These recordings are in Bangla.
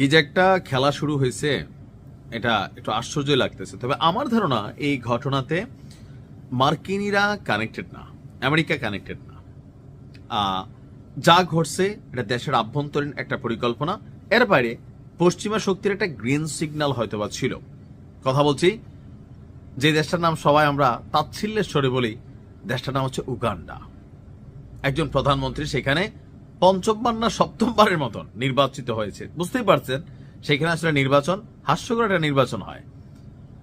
কি যে একটা খেলা শুরু হয়েছে, এটা একটু আশ্চর্য লাগতেছে। তবে আমার ধারণা এই ঘটনাতে মার্কিনিরা কানেক্টেড না, আমেরিকা কানেক্টেড না। যা ঘটছে এটা দেশের আভ্যন্তরীণ একটা পরিকল্পনা। এর বাইরে পশ্চিমা শক্তির একটা গ্রিন সিগন্যাল হয়তোবা ছিল। কথা বলছি, যে দেশটার নাম সবাই আমরা তাচ্ছিল্যের স্বরে বলি, দেশটার নাম হচ্ছে উগান্ডা। একজন প্রধানমন্ত্রী সেখানে পঞ্চমবার না সপ্তমবারের মতন নির্বাচিত হয়েছে। বুঝতেই পারছেন, সেখানে আসলে নির্বাচন, হাস্যকর একটা নির্বাচন হয়।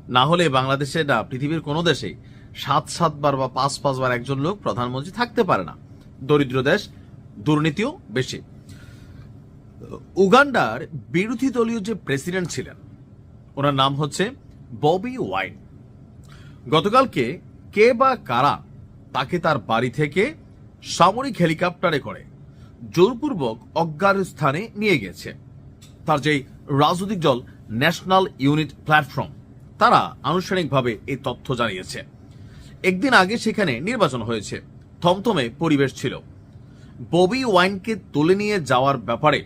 না হলে বাংলাদেশে না, পৃথিবীর কোনো দেশেই সাত সাতবার বা পাঁচ পাঁচবার একজন লোক প্রধানমন্ত্রী থাকতে পারে না। দরিদ্র দেশ, দুর্নীতিও বেশি। উগান্ডার বিরোধী দলীয় যে প্রেসিডেন্ট ছিলেন, ওনার নাম হচ্ছে ববি ওয়াইন। গতকালকে কে বা কারা তাকে তার বাড়ি থেকে সামরিক হেলিকপ্টারে করে জোরপূর্বক অজ্ঞাত স্থানে নিয়ে গেছে। তার যে রাজনৈতিক দল ন্যাশনাল ইউনিট প্ল্যাটফর্ম তারা আনুষ্ঠানিকভাবে এই তথ্য জানিয়েছে। একদিন আগে সেখানে নির্বাচন হয়েছে। থমথমে পরিবেশ ছিল। ববি ওয়াইনকে তুলে নিয়ে যাওয়ার ব্যাপারে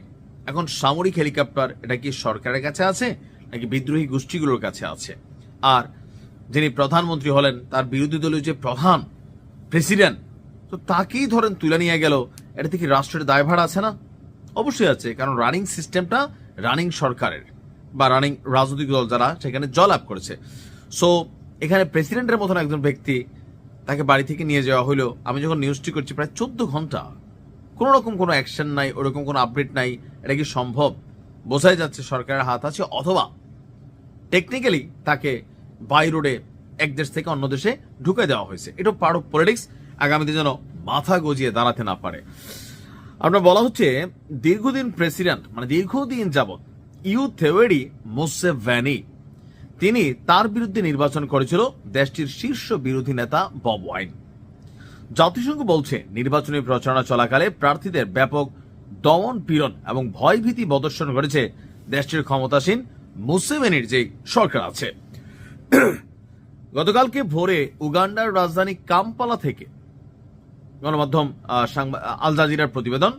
এখন সামরিক হেলিকপ্টার এটা কি সরকারের কাছে আছে, নাকি বিদ্রোহী গোষ্ঠীগুলোর কাছে আছে? আর যিনি প্রধানমন্ত্রী হলেন, তার বিরোধী দলীয় যে প্রধান প্রেসিডেন্ট, তো তাকেই ধরেন তুলে নিয়ে গেল এটা কি রাষ্ট্রের দায়ভার আছে না? অবশ্যই আছে, কারণ রানিং সিস্টেমটা রানিং সরকারের বা রানিং রাজনৈতিক দল যারা সেখানে জয়লাভ করেছে। সো এখানে প্রেসিডেন্টের মতন একজন ব্যক্তি তাকে বাড়ি থেকে নিয়ে যাওয়া হলো। আমি যখন নিউজটি করছি প্রায় চোদ্দ ঘণ্টা কোনো রকম কোনো অ্যাকশন নাই, ওরকম কোনো আপডেট নাই, এটা কি সম্ভব? বোঝাই যাচ্ছে সরকারের হাত আছে, অথবা টেকনিক্যালি তাকে বাই রোডে এক দেশ থেকে অন্য দেশে ঢুকে দেওয়া হয়েছে। এটা পার্ট অফ পলিটিক্স আগামীতে যেন মাথা গজিয়ে দাঁড়াতে না পারে। আপনার বলা হচ্ছে দীর্ঘদিন প্রেসিডেন্ট মানে দীর্ঘদিন যাবৎ ইউ থেওয়েরি মোসেভ্যানি, তিনি তার বিরুদ্ধে নির্বাচন করেছিল দেশটির শীর্ষ বিরোধী নেতা বব ওয়াইন। জাতিসংঘ বলছে, নির্বাচনী প্রচারণা চলাকালে প্রার্থীদের ব্যাপক দমন পীড়ন এবং ভয়ভীতি প্রদর্শন করেছে দেশটির ক্ষমতাসীন মুসেভেনির যে সরকার আছে। গতকালকে ভোরে উগান্ডার রাজধানী কাম্পালা থেকে গণমাধ্যম আল জাজিরার প্রতিবেদন।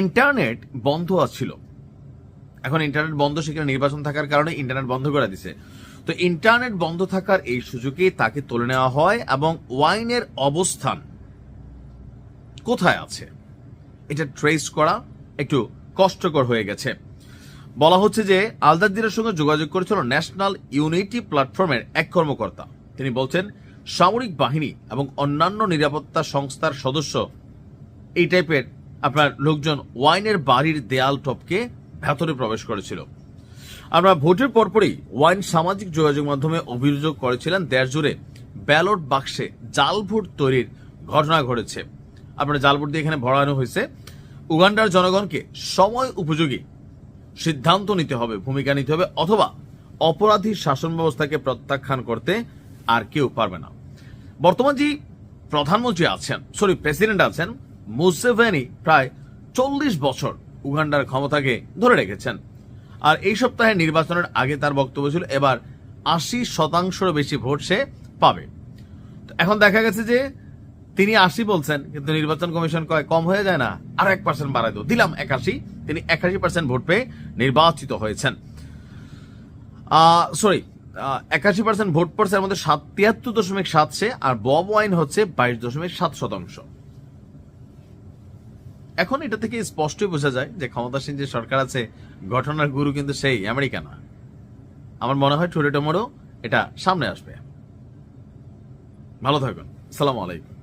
ইন্টারনেট বন্ধ আছিল। এখন ইন্টারনেট বন্ধ, সেখানে নির্বাচন থাকার কারণে ইন্টারনেট বন্ধ করে দিছে। তো ইন্টারনেট বন্ধ থাকার এই সুযোগে তাকে তুলে নেওয়া হয় এবং ওয়াইনের অবস্থান কোথায় আছে? এটা ট্রেস করা একটু কষ্টকর হয়ে গেছে। বলা হচ্ছে যে আলদাদিরের সঙ্গে যোগাযোগ করেছিল ন্যাশনাল ইউনিটি প্ল্যাটফর্মের এক কর্মকর্তা। তিনি বলছেন সামরিক বাহিনী এবং অন্যান্য নিরাপত্তা সংস্থার সদস্য, এই টাইপের আপনার লোকজন ওয়াইনের বাড়ির দেয়াল টপকে ভেতরে প্রবেশ করেছিল। আমরা ভোটের পরপরই ওয়াইন সামাজিক যোগাযোগ মাধ্যমে অভিযোগ করেছিলেন দেশ জুড়ে ব্যালট বাক্সে জাল ভোট তৈরির ঘটনা ঘটেছে। আপনার জাল ভোট দিয়ে এখানে ভরানো হয়েছে। উগান্ডার জনগণকে সময় উপযোগী সিদ্ধান্ত নিতে হবে, ভূমিকা নিতে হবে, অথবা অপরাধী শাসন ব্যবস্থাকে প্রত্যাখ্যান করতে আর কেউ পারবে না। বর্তমান যে প্রধানমন্ত্রী আছেন সরি প্রেসিডেন্ট আছেন, মুসেভেনি প্রায় চল্লিশ বছর উগান্ডার ক্ষমতাকে ধরে রেখেছেন। আর এই সপ্তাহে নির্বাচনের আগে তার বক্তব্য ছিল, এবার আশি শতাংশেরও বেশি ভোট সে পাবে। এখন দেখা গেছে যে তিনি আশি বলছেন, কিন্তু নির্বাচন কমিশন কয়, কম হয়ে যায় না, আর এক পার্সেন্ট বাড়াই দো দিলাম একাশি, তিনি একাশি পার্সেন্ট ভোট পেয়ে নির্বাচিত হয়েছেন। সরি একাশি পার্সেন্ট ভোট পড়ছে, এর মধ্যে সাত তিয়াত্তর দশমিক সাত সে, আর বব ওয়াইন হচ্ছে বাইশ দশমিক সাত শতাংশ। এখন এটা থেকে স্পষ্টই বোঝা যায় যে ক্ষমতাসীন যে সরকার আছে ঘটনার গুরু কিন্তু সেই আমেরিকা না। আমার মনে হয় টুরে টমোরও এটা সামনে আসবে। ভালো থাকুন। সালাম আলাইকুম।